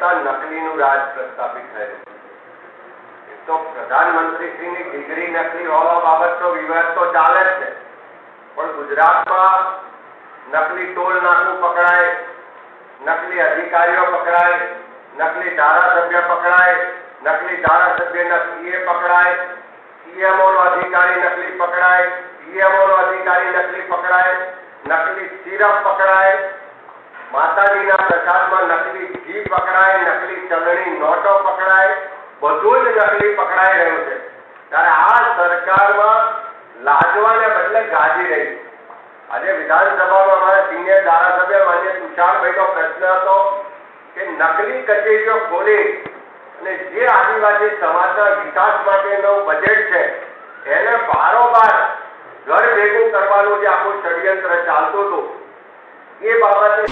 કરતા નકલીનું રાજ પ્રસ્થાપિત થયું તો પ્રધાનમંત્રીશ્રીની ડિગ્રી નકલી હોવા બાબતનો વિવાદ તો ચાલે છે. પણ ગુજરાતમાં નકલી ટોલ નાકું પકડાય, નકલી અધિકારીઓ પકડાય, નકલી ધારાસભ્ય પકડાય, નકલી ધારાસભ્યના સીએ પકડાય સીએમઓ નો અધિકારી નકલી પકડાય પીએમઓ નો અધિકારી નકલી પકડાય, નકલી સિરપ પકડાય, માતાજીના પ્રસાદમાં નકલી ઘી પકડાય. ચલણી નોટો પકડાય, બધું જ નકલી પકડાઈ રહ્યું છે. ત્યારે આ સરકારમાં લાજવાને બદલે ગાજી રહી. આજે વિધાનસભામાં અમારા સિનિયર ધારાસભ્ય માન્ય તુષારભાઈનો પ્રશ્ન હતો કે નકલી કચેરીઓ ખોલી અને જે આદિવાસી સમાજના વિકાસ માટેનું બજેટ છે, એને બારોબાર ઘર ભેગું કરવાનું જે આખું ષડયંત્ર ચાલતું હતું, એ બાબતે